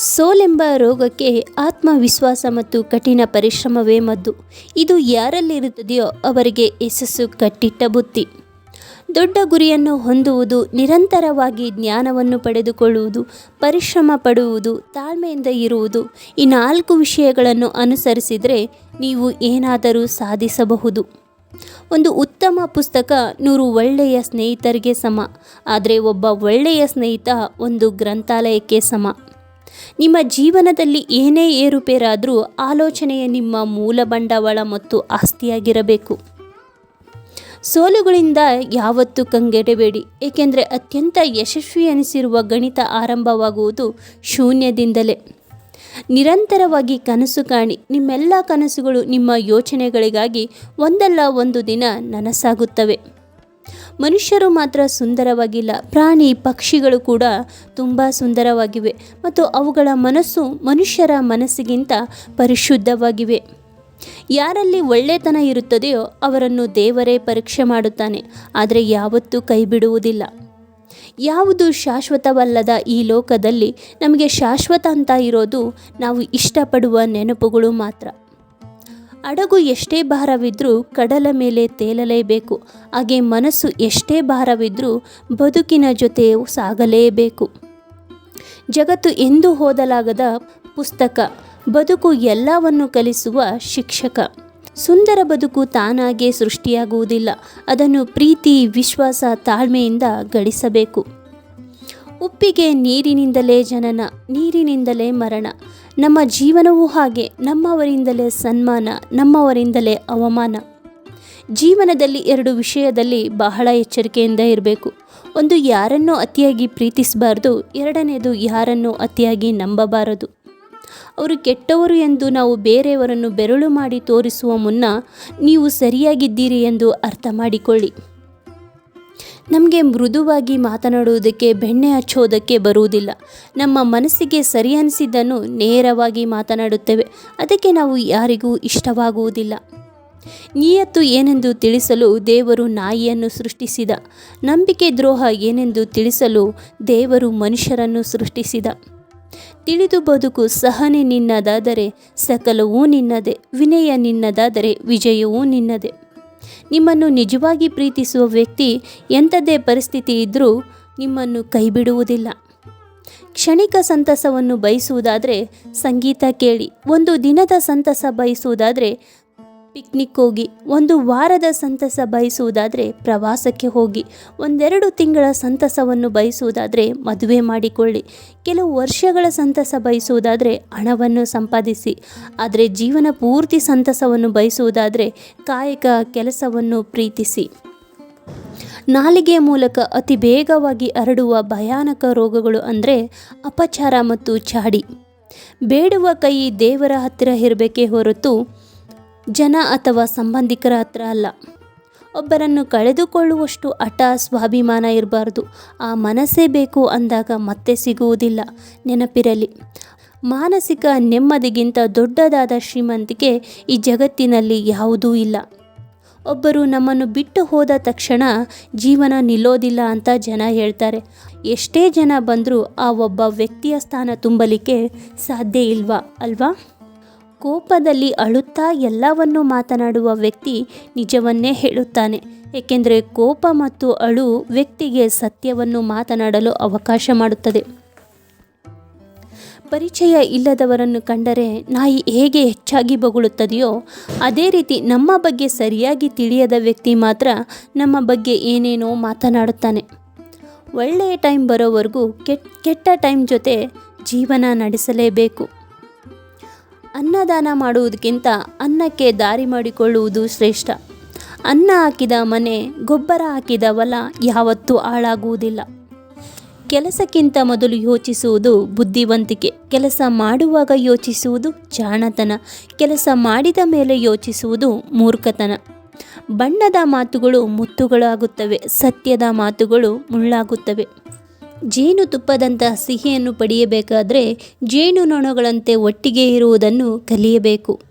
ಸೋಲೆಂಬ ರೋಗಕ್ಕೆ ಆತ್ಮವಿಶ್ವಾಸ ಮತ್ತು ಕಠಿಣ ಪರಿಶ್ರಮವೇ ಮದ್ದು. ಇದು ಯಾರಲ್ಲಿರುತ್ತದೆಯೋ ಅವರಿಗೆ ಯಶಸ್ಸು ಕಟ್ಟಿಟ್ಟ ಬುತ್ತಿ ದೊಡ್ಡ ಗುರಿಯನ್ನು ಹೊಂದುವುದು ನಿರಂತರವಾಗಿ ಜ್ಞಾನವನ್ನು ಪಡೆದುಕೊಳ್ಳುವುದು, ಪರಿಶ್ರಮ ಪಡುವುದು, ತಾಳ್ಮೆಯಿಂದ ಇರುವುದು. ಈ ನಾಲ್ಕು ವಿಷಯಗಳನ್ನು ಅನುಸರಿಸಿದರೆ ನೀವು ಏನಾದರೂ ಸಾಧಿಸಬಹುದು. ಒಂದು ಉತ್ತಮ ಪುಸ್ತಕ ನೂರು ಒಳ್ಳೆಯ ಸ್ನೇಹಿತರಿಗೆ ಸಮ. ಆದರೆ ಒಬ್ಬ ಒಳ್ಳೆಯ ಸ್ನೇಹಿತ ಒಂದು ಗ್ರಂಥಾಲಯಕ್ಕೆ ಸಮ. ನಿಮ್ಮ ಜೀವನದಲ್ಲಿ ಏನೇ ಏರುಪೇರಾದರೂ ಆಲೋಚನೆಯ ನಿಮ್ಮ ಮೂಲ ಬಂಡವಾಳ ಮತ್ತು ಆಸ್ತಿಯಾಗಿರಬೇಕು. ಸೋಲುಗಳಿಂದ ಯಾವತ್ತೂ ಕಂಗೆಡಬೇಡಿ, ಏಕೆಂದರೆ ಅತ್ಯಂತ ಯಶಸ್ವಿ ಅನಿಸಿರುವ ಗಣಿತ ಆರಂಭವಾಗುವುದು ಶೂನ್ಯದಿಂದಲೇ. ನಿರಂತರವಾಗಿ ಕನಸು ಕಾಣಿ, ನಿಮ್ಮೆಲ್ಲ ಕನಸುಗಳು ನಿಮ್ಮ ಯೋಚನೆಗಳಿಗಾಗಿ ಒಂದಲ್ಲ ಒಂದು ದಿನ ನನಸಾಗುತ್ತವೆ. ಮನುಷ್ಯರು ಮಾತ್ರ ಸುಂದರವಾಗಿಲ್ಲ, ಪ್ರಾಣಿ ಪಕ್ಷಿಗಳು ಕೂಡ ತುಂಬ ಸುಂದರವಾಗಿವೆ ಮತ್ತು ಅವುಗಳ ಮನಸ್ಸು ಮನುಷ್ಯರ ಮನಸ್ಸಿಗಿಂತ ಪರಿಶುದ್ಧವಾಗಿವೆ. ಯಾರಲ್ಲಿ ಒಳ್ಳೆತನ ಇರುತ್ತದೆಯೋ ಅವರನ್ನು ದೇವರೇ ಪರೀಕ್ಷೆ ಮಾಡುತ್ತಾನೆ, ಆದರೆ ಯಾವತ್ತೂ ಕೈ ಬಿಡುವುದಿಲ್ಲ ಯಾವುದು ಶಾಶ್ವತವಲ್ಲದ ಈ ಲೋಕದಲ್ಲಿ ನಮಗೆ ಶಾಶ್ವತ ಅಂತ ಇರೋದು ನಾವು ಇಷ್ಟಪಡುವ ನೆನಪುಗಳು ಮಾತ್ರ. ಹಡಗು ಎಷ್ಟೇ ಭಾರವಿದ್ರೂ ಕಡಲ ಮೇಲೆ ತೇಲಲೇಬೇಕು. ಹಾಗೆ ಮನಸ್ಸು ಎಷ್ಟೇ ಭಾರವಿದ್ರೂ ಬದುಕಿನ ಜೊತೆ ಸಾಗಲೇಬೇಕು. ಜಗತ್ತು ಎಂದು ಓದಲಾಗದ ಪುಸ್ತಕ. ಬದುಕು ಎಲ್ಲವನ್ನು ಕಲಿಸುವ ಶಿಕ್ಷಕ. ಸುಂದರ ಬದುಕು ತಾನಾಗೆ ಸೃಷ್ಟಿಯಾಗುವುದಿಲ್ಲ. ಅದನ್ನು ಪ್ರೀತಿ, ವಿಶ್ವಾಸ, ತಾಳ್ಮೆಯಿಂದ ಗಳಿಸಬೇಕು. ಉಪ್ಪಿಗೆ ನೀರಿನಿಂದಲೇ ಜನನ, ನೀರಿನಿಂದಲೇ ಮರಣ. ನಮ್ಮ ಜೀವನವೂ ಹಾಗೆ, ನಮ್ಮವರಿಂದಲೇ ಸನ್ಮಾನ, ನಮ್ಮವರಿಂದಲೇ ಅವಮಾನ. ಜೀವನದಲ್ಲಿ ಎರಡು ವಿಷಯದಲ್ಲಿ ಬಹಳ ಎಚ್ಚರಿಕೆಯಿಂದ ಇರಬೇಕು. ಒಂದು ಯಾರನ್ನು ಅತಿಯಾಗಿ ಪ್ರೀತಿಸಬಾರ್ದು, ಎರಡನೇದು ಯಾರನ್ನು ಅತಿಯಾಗಿ ನಂಬಬಾರದು. ಅವರು ಕೆಟ್ಟವರು ಎಂದು ನಾವು ಬೇರೆಯವರನ್ನು ಬೆರಳು ಮಾಡಿ ತೋರಿಸುವ ಮುನ್ನ ನೀವು ಸರಿಯಾಗಿದ್ದೀರಿ ಎಂದು ಅರ್ಥ ಮಾಡಿಕೊಳ್ಳಿ. ನಮಗೆ ಮೃದುವಾಗಿ ಮಾತನಾಡುವುದಕ್ಕೆ, ಬೆಣ್ಣೆ ಹಚ್ಚೋದಕ್ಕೆ ಬರುವುದಿಲ್ಲ. ನಮ್ಮ ಮನಸ್ಸಿಗೆ ಸರಿ ಅನಿಸಿದ್ದನ್ನು ನೇರವಾಗಿ ಮಾತನಾಡುತ್ತೇವೆ. ಅದಕ್ಕೆ ನಾವು ಯಾರಿಗೂ ಇಷ್ಟವಾಗುವುದಿಲ್ಲ. ನಿಯತ್ತು ಏನೆಂದು ತಿಳಿಸಲು ದೇವರು ನಾಯಿಯನ್ನು ಸೃಷ್ಟಿಸಿದ. ನಂಬಿಕೆ ದ್ರೋಹ ಏನೆಂದು ತಿಳಿಸಲು ದೇವರು ಮನುಷ್ಯರನ್ನು ಸೃಷ್ಟಿಸಿದ. ತಿಳಿದು ಬದುಕು ಸಹನೆ ನಿನ್ನದಾದರೆ, ಸಕಲವೂ ನಿನ್ನದೇ. ವಿನಯ ನಿನ್ನದಾದರೆ, ವಿಜಯವೂ ನಿನ್ನದೇ. ನಿಮ್ಮನ್ನು ನಿಜವಾಗಿ ಪ್ರೀತಿಸುವ ವ್ಯಕ್ತಿ ಎಂಥದ್ದೇ ಪರಿಸ್ಥಿತಿ ಇದ್ದರೂ ನಿಮ್ಮನ್ನು ಕೈಬಿಡುವುದಿಲ್ಲ. ಕ್ಷಣಿಕ ಸಂತಸವನ್ನು ಬಯಸುವುದಾದರೆ ಸಂಗೀತ ಕೇಳಿ, ಒಂದು ದಿನದ ಸಂತಸ ಬಯಸುವುದಾದರೆ ಪಿಕ್ನಿಕ್ ಹೋಗಿ, ಒಂದು ವಾರದ ಸಂತಸ ಬಯಸುವುದಾದರೆ ಪ್ರವಾಸಕ್ಕೆ ಹೋಗಿ, ಒಂದೆರಡು ತಿಂಗಳ ಸಂತಸವನ್ನು ಬಯಸುವುದಾದರೆ ಮದುವೆ ಮಾಡಿಕೊಳ್ಳಿ. ಕೆಲವು ವರ್ಷಗಳ ಸಂತಸ ಬಯಸುವುದಾದರೆ ಹಣವನ್ನು ಸಂಪಾದಿಸಿ, ಆದರೆ ಜೀವನ ಪೂರ್ತಿ ಸಂತಸವನ್ನು ಬಯಸುವುದಾದರೆ ಕಾಯಕ ಕೆಲಸವನ್ನು ಪ್ರೀತಿಸಿ. ನಾಲಿಗೆಯ ಮೂಲಕ ಅತಿ ಬೇಗವಾಗಿ ಹರಡುವ ಭಯಾನಕ ರೋಗಗಳು ಅಂದರೆ ಅಪಚಾರ ಮತ್ತು ಚಾಡಿ. ಬೇಡುವ ಕೈ ದೇವರ ಹತ್ತಿರ ಇರಬೇಕೇ ಹೊರತು ಜನ ಅಥವಾ ಸಂಬಂಧಿಕರ ಹತ್ರ ಅಲ್ಲ. ಒಬ್ಬರನ್ನು ಕಳೆದುಕೊಳ್ಳುವಷ್ಟು ಹಠ, ಸ್ವಾಭಿಮಾನ ಇರಬಾರ್ದು. ಆ ಮನಸ್ಸೇ ಬೇಕು ಅಂದಾಗ ಮತ್ತೆ ಸಿಗುವುದಿಲ್ಲ. ನೆನಪಿರಲಿ, ಮಾನಸಿಕ ನೆಮ್ಮದಿಗಿಂತ ದೊಡ್ಡದಾದ ಶ್ರೀಮಂತಿಕೆ ಈ ಜಗತ್ತಿನಲ್ಲಿ ಯಾವುದೂ ಇಲ್ಲ. ಒಬ್ಬರು ನಮ್ಮನ್ನು ಬಿಟ್ಟು ಹೋದ ತಕ್ಷಣ ಜೀವನ ನಿಲ್ಲೋದಿಲ್ಲ ಅಂತ ಜನ ಹೇಳ್ತಾರೆ. ಎಷ್ಟೇ ಜನ ಬಂದರೂ ಆ ಒಬ್ಬ ವ್ಯಕ್ತಿಯ ಸ್ಥಾನ ತುಂಬಲಿಕ್ಕೆ ಸಾಧ್ಯ ಇಲ್ವಾ, ಅಲ್ವಾ? ಕೋಪದಲ್ಲಿ ಅಳುತ್ತಾ ಎಲ್ಲವನ್ನೂ ಮಾತನಾಡುವ ವ್ಯಕ್ತಿ ನಿಜವನ್ನೇ ಹೇಳುತ್ತಾನೆ. ಏಕೆಂದರೆ ಕೋಪ ಮತ್ತು ಅಳು ವ್ಯಕ್ತಿಗೆ ಸತ್ಯವನ್ನು ಮಾತನಾಡಲು ಅವಕಾಶ ಮಾಡುತ್ತದೆ. ಪರಿಚಯ ಇಲ್ಲದವರನ್ನು ಕಂಡರೆ ನಾಯಿ ಹೇಗೆ ಹೆಚ್ಚಾಗಿ ಬೊಗಳುತ್ತದೆಯೋ, ಅದೇ ರೀತಿ ನಮ್ಮ ಬಗ್ಗೆ ಸರಿಯಾಗಿ ತಿಳಿಯದ ವ್ಯಕ್ತಿ ಮಾತ್ರ ನಮ್ಮ ಬಗ್ಗೆ ಏನೇನೋ ಮಾತನಾಡುತ್ತಾನೆ. ಒಳ್ಳೆಯ ಟೈಮ್ ಬರೋವರೆಗೂ ಕೆಟ್ಟ ಕೆಟ್ಟ ಟೈಮ್ ಜೊತೆ ಜೀವನ ನಡೆಸಲೇಬೇಕು. ಅನ್ನದಾನ ಮಾಡುವುದಕ್ಕಿಂತ ಅನ್ನಕ್ಕೆ ದಾರಿ ಮಾಡಿಕೊಳ್ಳುವುದು ಶ್ರೇಷ್ಠ. ಅನ್ನ ಹಾಕಿದ ಮನೆ, ಗೊಬ್ಬರ ಹಾಕಿದ ಹೊಲ ಯಾವತ್ತೂ ಹಾಳಾಗುವುದಿಲ್ಲ. ಕೆಲಸಕ್ಕಿಂತ ಮೊದಲು ಯೋಚಿಸುವುದು ಬುದ್ಧಿವಂತಿಕೆ. ಕೆಲಸ ಮಾಡುವಾಗ ಯೋಚಿಸುವುದು ಜಾಣತನ. ಕೆಲಸ ಮಾಡಿದ ಮೇಲೆ ಯೋಚಿಸುವುದು ಮೂರ್ಖತನ. ಬಣ್ಣದ ಮಾತುಗಳು ಮುತ್ತುಗಳಾಗುತ್ತವೆ, ಸತ್ಯದ ಮಾತುಗಳು ಮುಳ್ಳಾಗುತ್ತವೆ. ಜೇನುತುಪ್ಪದಂತಹ ಸಿಹಿಯನ್ನು ಪಡೆಯಬೇಕಾದರೆ ಜೇನುನೊಣಗಳಂತೆ ಒಟ್ಟಿಗೆ ಇರುವುದನ್ನು ಕಲಿಯಬೇಕು.